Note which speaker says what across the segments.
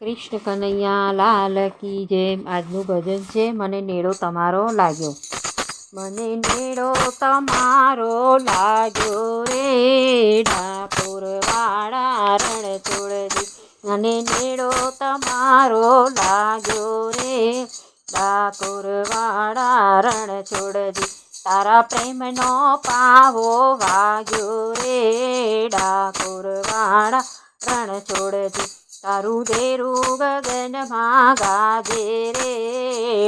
Speaker 1: કૃષ્ણ કનૈયા, લાલ કી જય આજનું ભજન છે, મને નેડો તમારો લાગ્યો. મને નેડો તમારો લાગ્યો રે ડાપુર વાળા રણ છોડજી મને નેડો તમારો લાગ્યો રે ડાકોર વાળા રણ છોડજી તારા પ્રેમનો પાવો વાગ્યો રે ડાકોર વાળા રણ છોડજી તારું દેરું ગગનમાં ગાજે રે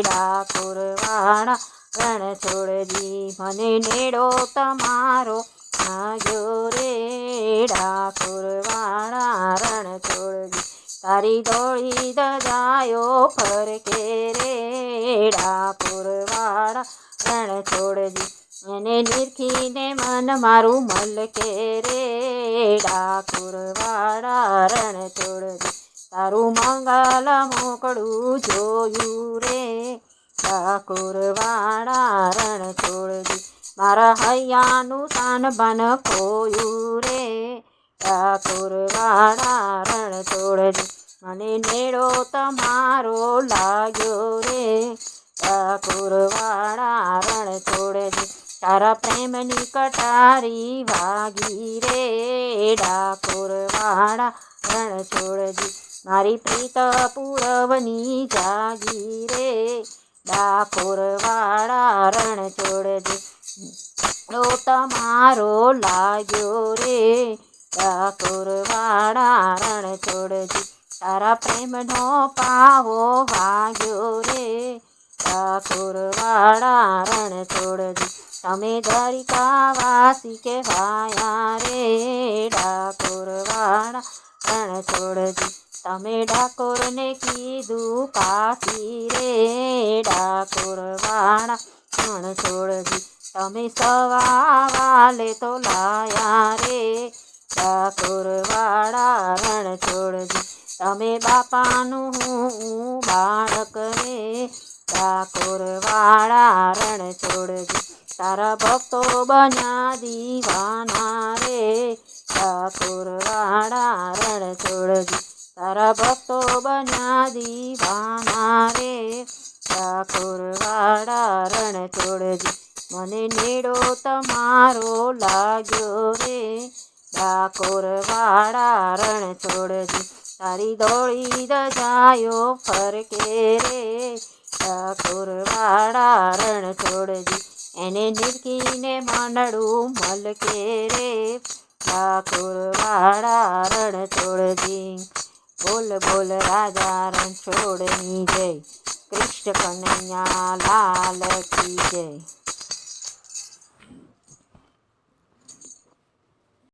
Speaker 1: ડાકોર વાળા રણ છોડજી મને નેડો તમારો આવ્યો રે ડાકોર વાળા રણ છોડજી તારી દોડી દજાયો ફરકે રે ડાકોર વાળા રણ છોડજી એને નિરખીને મન મારું મલકે રે ડાકોર વાળા રણ છોડજી તારું મંગલ મોકળું જોયું રે. ઠાકુર વાળા રણ છોડજી મારા હૈયાનું સાન બન ખોયું રે. ઠાકુર વાળા રણ છોડજી મને નેડો તમારો લાગ્યો રે. ઠાકુર વાળા રણ છોડજી તારા પ્રેમની કટારી વાગી રે. ડાકોર વાળા રણ છોડજી મારી પ્રીત પૂરવની જાગી રે ડાકોર વાળા રણ છોડજે નો તમારો લાગ્યો રે ડાકોર વાળા રણ છોડજે તારા પ્રેમનો પાવો વાગ્યો રે ઠાકોર વાળા રણ છોડજી તમે દ્વારિકાવાસી કહેવાયા રે ડાકોર વાળા રણ છોડજી તમે ડાકોરને કીધું પાકી રે, ડાકોર વાળા રણ છોડજી. તમે સવા વાલે તો લાયા રે, ડાકોર વાળા રણ છોડજી. તમે બાપાનું હું બાળક રે, ડાકોર વાળા રણ છોડજી. તારા ભક્તો બન્યા દીવાના રે, ડાકોર વાળા રણ છોડજી. તારા ભક્તો બન્યા દીવાના રે ડાકોર વાળા રણ છોડજી મને નેડો તમારો લાગ્યો રે. ડાકોર વાળા રણ છોડજી તારી દોડી દજાયો ફરકે રે. ઠાકોર વાળા રણ છોડજી એને નિરકીને માંડડું મલકે રે. ઠાકોર વાળા રણ છોડજી બોલ બોલ રાજા રણ છોડની જય કૃષ્ણ કનૈયા લાલ કી જય.